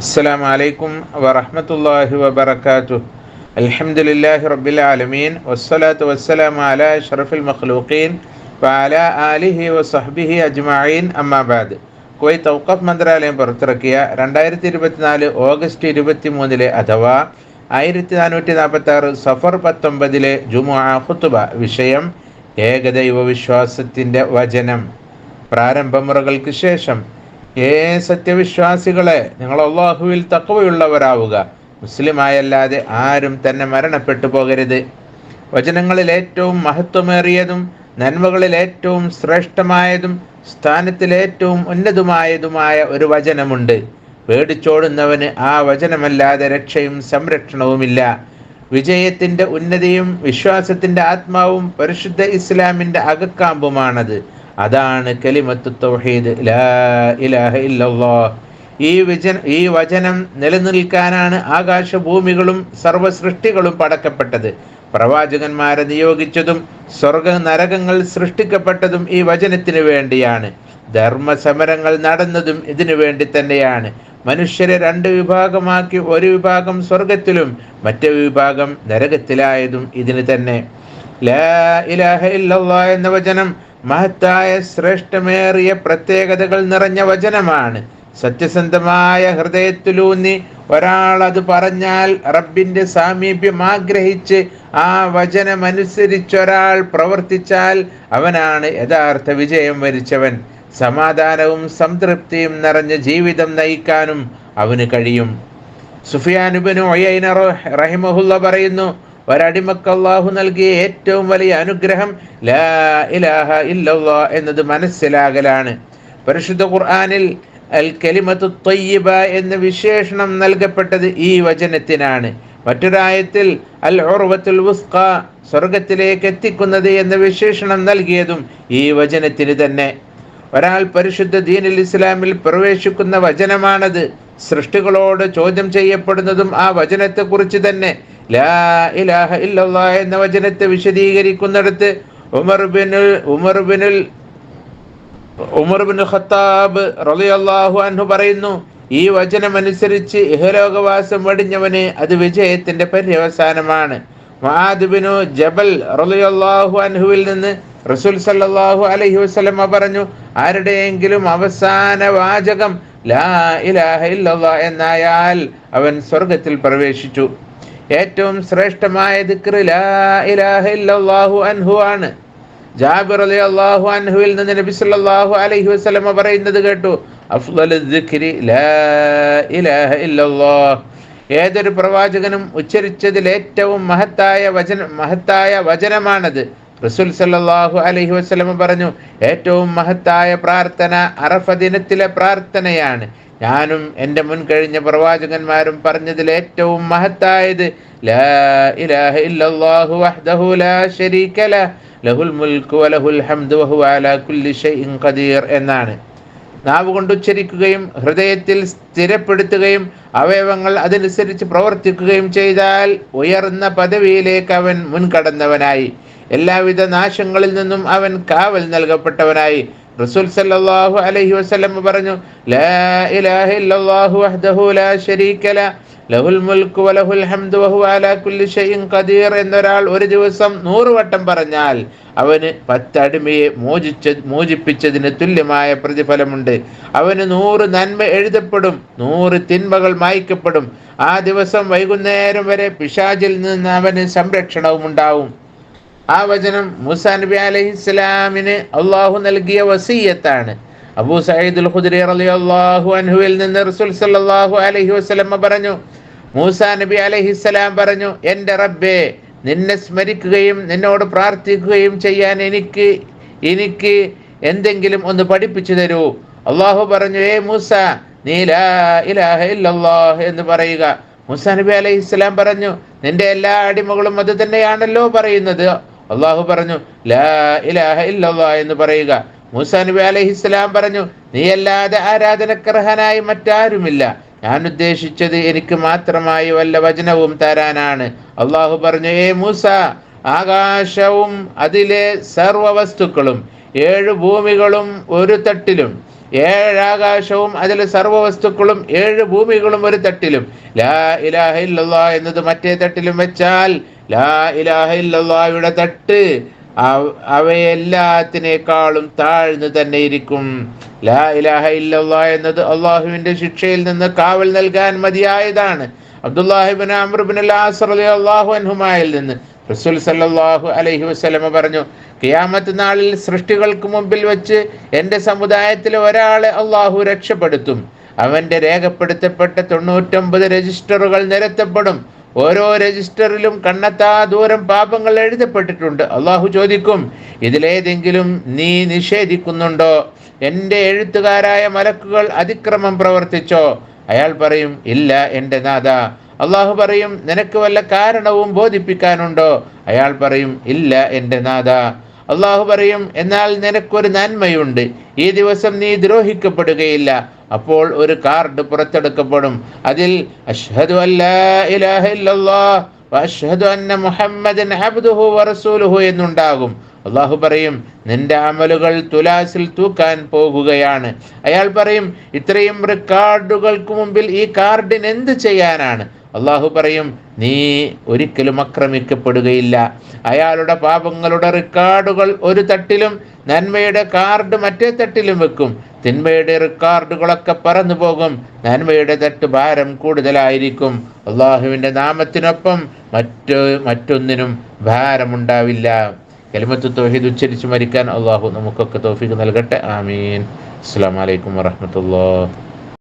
السلام عليكم ورحمة الله وبركاته الحمد لله رب العالمين والصلاة والسلام على أشرف المخلوقين وعلى آله وصحبه أجمعين أما بعد Kuwait ഔക്കഫ് മന്ത്രാലയം പുറത്തിറക്കിയ രണ്ടായിരത്തി ഇരുപത്തിനാല് ഓഗസ്റ്റ് ഇരുപത്തി മൂന്നിലെ അഥവാ ആയിരത്തി നാനൂറ്റി നാൽപ്പത്തി ആറ് സഫർ പത്തൊമ്പതിലെ ജുമുഅ ഖുത്തുബ വിഷയം ഏകദൈവ വിശ്വാസത്തിൻ്റെ വചനം പ്രാരംഭമുറകൾക്ക് ശേഷം ഏ സത്യവിശ്വാസികളെ നിങ്ങൾ അള്ളാഹുവിൽ തക്കവയുള്ളവരാവുക മുസ്ലിമായല്ലാതെ ആരും തന്നെ മരണപ്പെട്ടു പോകരുത്. വചനങ്ങളിൽ ഏറ്റവും മഹത്വമേറിയതും നന്മകളിൽ ഏറ്റവും ശ്രേഷ്ഠമായതും സ്ഥാനത്തിൽ ഏറ്റവും ഉന്നതമായതുമായ ഒരു വചനമുണ്ട്. പേടിച്ചോടുന്നവന് ആ വചനമല്ലാതെ രക്ഷയും സംരക്ഷണവുമില്ല. വിജയത്തിന്റെ ഉന്നതിയും വിശ്വാസത്തിന്റെ ആത്മാവും പരിശുദ്ധ ഇസ്ലാമിന്റെ അകക്കാമ്പുമാണത്. അതാണ് കലിമത്ത് തൗഹീദ്. ലാ ഇലാഹ ഇല്ലല്ലാഹ് ഈ വിജന ഈ വചനം നിലനിൽക്കാനാണ് ആകാശഭൂമികളും സർവസൃഷ്ടികളും പടക്കപ്പെട്ടത്. പ്രവാചകന്മാരെ നിയോഗിച്ചതും സ്വർഗ നരകങ്ങൾ സൃഷ്ടിക്കപ്പെട്ടതും ഈ വചനത്തിന് വേണ്ടിയാണ്. ധർമ്മസമരങ്ങൾ നടന്നതും ഇതിനു വേണ്ടി തന്നെയാണ്. മനുഷ്യരെ രണ്ട് വിഭാഗമാക്കി ഒരു വിഭാഗം സ്വർഗത്തിലും മറ്റേ വിഭാഗം നരകത്തിലായതും ഇതിന് തന്നെ. ലാ ഇലാഹ ഇല്ലല്ലാഹ് എന്ന വചനം മഹത്തായ ശ്രേഷ്ഠമേറിയ പ്രത്യേകതകൾ നിറഞ്ഞ വചനമാണ്. സത്യസന്ധമായ ഹൃദയത്തിലൂന്നി ഒരാൾ അത് പറഞ്ഞാൽ റബ്ബിന്റെ സാമീപ്യം ആഗ്രഹിച്ച് ആ വചനമനുസരിച്ചൊരാൾ പ്രവർത്തിച്ചാൽ അവനാണ് യഥാർത്ഥ വിജയം വരിച്ചവൻ. സമാധാനവും സംതൃപ്തിയും നിറഞ്ഞ ജീവിതം നയിക്കാനും അവന് കഴിയും. സുഫിയാനുബിന് ഒയ്യൈന റഹിമഹുല്ല പറയുന്നു ഒരടിമക്ക് അള്ളാഹു നൽകിയ ഏറ്റവും വലിയ അനുഗ്രഹം ലാ ഇലാഹ ഇല്ലല്ലാ എന്നത് മനസ്സിലാകലാണ്. പരിശുദ്ധ ഖുർആാനിൽ അൽ കലിമത്തു തൊയ്യബ എന്ന വിശേഷണം നൽകപ്പെട്ടത് ഈ വചനത്തിനാണ്. മറ്റൊരായത്തിൽ അൽ ഓർവത്തുൽ വുസ്ക സ്വർഗത്തിലേക്ക് എത്തിക്കുന്നത് എന്ന വിശേഷണം നൽകിയതും ഈ വചനത്തിന് തന്നെ. ഒരാൾ പരിശുദ്ധ ദീനിൽ ഇസ്ലാമിൽ പ്രവേശിക്കുന്ന വചനമാണത്. സൃഷ്ടികളോട് ചോദ്യം ചെയ്യപ്പെടുന്നതും ആ വചനത്തെക്കുറിച്ച് തന്നെ ലാ ഇലാഹ എന്ന വചനത്തെ വിശദീകരിക്കുന്നിടത്ത് Umar Umar Umar bin Khattab റളിയല്ലാഹു അൻഹു പറയുന്നു ഈ വചനമനുസരിച്ച് ഇഹലോകവാസം വടിഞ്ഞവന് അത് വിജയത്തിന്റെ പര്യവസാനമാണ്. മഹാദുബിനു ജബൽ റളിയല്ലാഹു അൻഹുവിൽ നിന്ന് റസൂൽ സല്ലാഹു അലഹി വസ്ലമ പറഞ്ഞു ആരുടെയെങ്കിലും അവസാന വാചകം ലാ ഇലാഹ ഇല്ലല്ലാ എന്നായാൽ അവൻ സ്വർഗത്തിൽ പ്രവേശിച്ചു. ഏറ്റവും ശ്രേഷ്ഠമായ ദിക്ർ ലാ ഇലാഹ ഇല്ലല്ലാഹു അൻഹു ആണ്. ജാബിർ അലി അള്ളാഹു അൻഹുവിൽ നിന്ന് നബി സല്ലല്ലാഹു അലൈഹി വസല്ലമ പറയുന്നത് കേട്ടു അഫ്ളലു ദിക്രി ലാ ഇലാഹ ഇല്ലല്ലാഹ്. ഏതൊരു പ്രവാചകനും ഉച്ചരിച്ചതിൽ ഏറ്റവും മഹത്തായ വചന മഹത്തായ വചനമാണത്. റസൂൽ സല്ലല്ലാഹു അലൈഹി വസല്ലമ പറഞ്ഞു ഏറ്റവും മഹത്തായ പ്രാർത്ഥന അറഫ ദിനത്തിലെ പ്രാർത്ഥനയാണ്. ഞാനും എന്റെ മുൻ കഴിഞ്ഞ പ്രവാചകന്മാരും പറഞ്ഞതിൽ ഏറ്റവും മഹത്തായത് എന്നാണ്. നാവ് കൊണ്ട് ഉച്ചരിക്കുകയും ഹൃദയത്തിൽ സ്ഥിരപ്പെടുത്തുകയും അവയവങ്ങൾ അതനുസരിച്ച് പ്രവർത്തിക്കുകയും ചെയ്താൽ ഉയർന്ന പദവിയിലേക്ക് അവൻ മുൻകടന്നവനായി. എല്ലാവിധ നാശങ്ങളിൽ നിന്നും അവൻ കാവൽ നൽകപ്പെട്ടവനായി. റസൂൽ സല്ലല്ലാഹു അലൈഹി വസല്ലം പറഞ്ഞു ലാ ഇലാഹ ഇല്ലല്ലാഹു വഹ്ദഹു ലാ ശരീക ലഹുൽ മുൽക്ക് വലഹുൽ ഹംദു വഹു അലാ കുല്ലി ഷൈഇൻ ഖദീർ എന്നൊരാൾ ഒരു ദിവസം നൂറ് വട്ടം പറഞ്ഞാൽ അവന് പത്തടിമയെ മോചിച്ച മോചിപ്പിച്ചതിന് തുല്യമായ പ്രതിഫലമുണ്ട്. അവന് നൂറ് നന്മ എഴുതപ്പെടും നൂറ് തിന്മകൾ മായ്ക്കപ്പെടും. ആ ദിവസം വൈകുന്നേരം വരെ പിശാചിൽ നിന്ന് അവന് സംരക്ഷണവും ഉണ്ടാവും ആ വചനം മൂസാ നബി അലൈഹി ഇസ്ലാമിന് അള്ളാഹു നൽകിയ വസീയത്താണ്. അബൂ സയ്യിദുൽ ഖുദ്രി റളിയല്ലാഹു അൻഹുവിൽ നിന്ന് റസൂൽ സല്ലല്ലാഹു അലൈഹി വസല്ലമ പറഞ്ഞു മൂസാ നബി അലഹി ഇസ്ലാം പറഞ്ഞു എന്റെ റബ്ബേ നിന്നെ സ്മരിക്കുകയും നിന്നോട് പ്രാർത്ഥിക്കുകയും ചെയ്യാൻ എനിക്ക് എനിക്ക് എന്തെങ്കിലും ഒന്ന് പഠിപ്പിച്ചു തരൂ. അള്ളാഹു പറഞ്ഞു ഏ മൂസ നീ ലാ ഇലാഹ ഇല്ലല്ലാഹ് എന്ന് പറയുക. മൂസ നബി അലൈഹി ഇസ്ലാം പറഞ്ഞു നിന്റെ എല്ലാ അടിമകളും അത് തന്നെയാണല്ലോ പറയുന്നത്. അള്ളാഹു പറഞ്ഞു ലാ ഇലാഹ എന്ന് പറയുക. മൂസാ നബി അലൈഹി ഇസ്ലാം പറഞ്ഞു നീ അല്ലാതെ ആരാധനക്കർഹനായി മറ്റാരുമില്ല. ഞാൻ ഉദ്ദേശിച്ചത് എനിക്ക് മാത്രമായി വല്ല വചനവും തരാനാണ്. അള്ളാഹു പറഞ്ഞു ഏ മൂസ ആകാശവും അതിലെ സർവ വസ്തുക്കളും ഏഴ് ഭൂമികളും ഒരു തട്ടിലും ഏഴാകാശവും അതിൽ സർവവസ്തുക്കളും ഏഴ് ഭൂമികളും ഒരു തട്ടിലും. ലാ ഇലാഹ ഇല്ലല്ലാ എന്നത് മറ്റേ തട്ടിലും വെച്ചാൽ ലാ ഇലാഹ ഇല്ലല്ലായുടെ തട്ട് അവ- അവയെല്ലാത്തിനേക്കാളും താഴ്ന്നു തന്നെ ഇരിക്കും. ലാ ഇലാഹ ഇല്ലല്ലാ എന്നത് അള്ളാഹുവിന്റെ ശിക്ഷയിൽ നിന്ന് കാവൽ നൽകാൻ മതിയായതാണ്. അബ്ദുല്ലാഹിബിൻ അല്ലാസ് അള്ളാഹു അൻഹുമായിൽ നിന്ന് റസൂൽ സല്ലല്ലാഹു അലൈഹി വസ്ലമ പറഞ്ഞു കിയാമത്ത് നാളിൽ സൃഷ്ടികൾക്ക് മുമ്പിൽ വെച്ച് എന്റെ സമുദായത്തിലെ ഒരാളെ അള്ളാഹു രക്ഷപ്പെടുത്തും. അവന്റെ രേഖപ്പെടുത്തപ്പെട്ട തൊണ്ണൂറ്റൊമ്പത് രജിസ്റ്ററുകൾ നിരത്തപ്പെടും. ഓരോ രജിസ്റ്ററിലും കണ്ണത്താ ദൂരം പാപങ്ങൾ എഴുതപ്പെട്ടിട്ടുണ്ട്. അള്ളാഹു ചോദിക്കും ഇതിലേതെങ്കിലും നീ നിഷേധിക്കുന്നുണ്ടോ? എന്റെ എഴുത്തുകാരായ മലക്കുകൾ അതിക്രമം പ്രവർത്തിച്ചോ? അയാൾ പറയും ഇല്ല എന്റെ നാഥ. അള്ളാഹു പറയും നിനക്ക് വല്ല കാരണവും ബോധിപ്പിക്കാനുണ്ടോ? അയാൾ പറയും ഇല്ല എന്റെ നാഥ. അള്ളാഹു പറയും എന്നാൽ നിനക്കൊരു നന്മയുണ്ട്. ഈ ദിവസം നീ ദ്രോഹിക്കപ്പെടുകയില്ല. അപ്പോൾ ഒരു കാർഡ് പുറത്തെടുക്കപ്പെടും. അതിൽ അഷ്ഹദു വഅഷ്ഹദു അന്ന മുഹമ്മദൻ എന്നുണ്ടാകും. അള്ളാഹു പറയും നിന്റെ അമലുകൾ തുലാസിൽ തൂക്കാൻ പോകുകയാണ്. അയാൾ പറയും ഇത്രയും റെക്കാർഡുകൾക്ക് മുമ്പിൽ ഈ കാർഡിന് എന്ത് ചെയ്യാനാണ്? അള്ളാഹു പറയും നീ ഒരിക്കലും ആക്രമിക്കപ്പെടുകയില്ല. അയാളുടെ പാപങ്ങളുടെ റെക്കോർഡുകൾ ഒരു തട്ടിലും നന്മയുടെ കാർഡ് മറ്റേ തട്ടിലും വെക്കും. തിന്മയുടെ റെക്കോർഡുകളൊക്കെ പറന്നു പോകും. നന്മയുടെ തട്ട് ഭാരം കൂടുതലായിരിക്കും. അള്ളാഹുവിന്റെ നാമത്തിനൊപ്പം മറ്റു മറ്റൊന്നിനും ഭാരമുണ്ടാവില്ല. കലിമത്ത് തൗഹീദ് ഉച്ചരിച്ച് മരിക്കാൻ അള്ളാഹു നമുക്കൊക്കെ തോഫിക്ക് നൽകട്ടെ. ആമീൻ. അസ്സാം വലൈക്കും വറഹമത്തുള്ള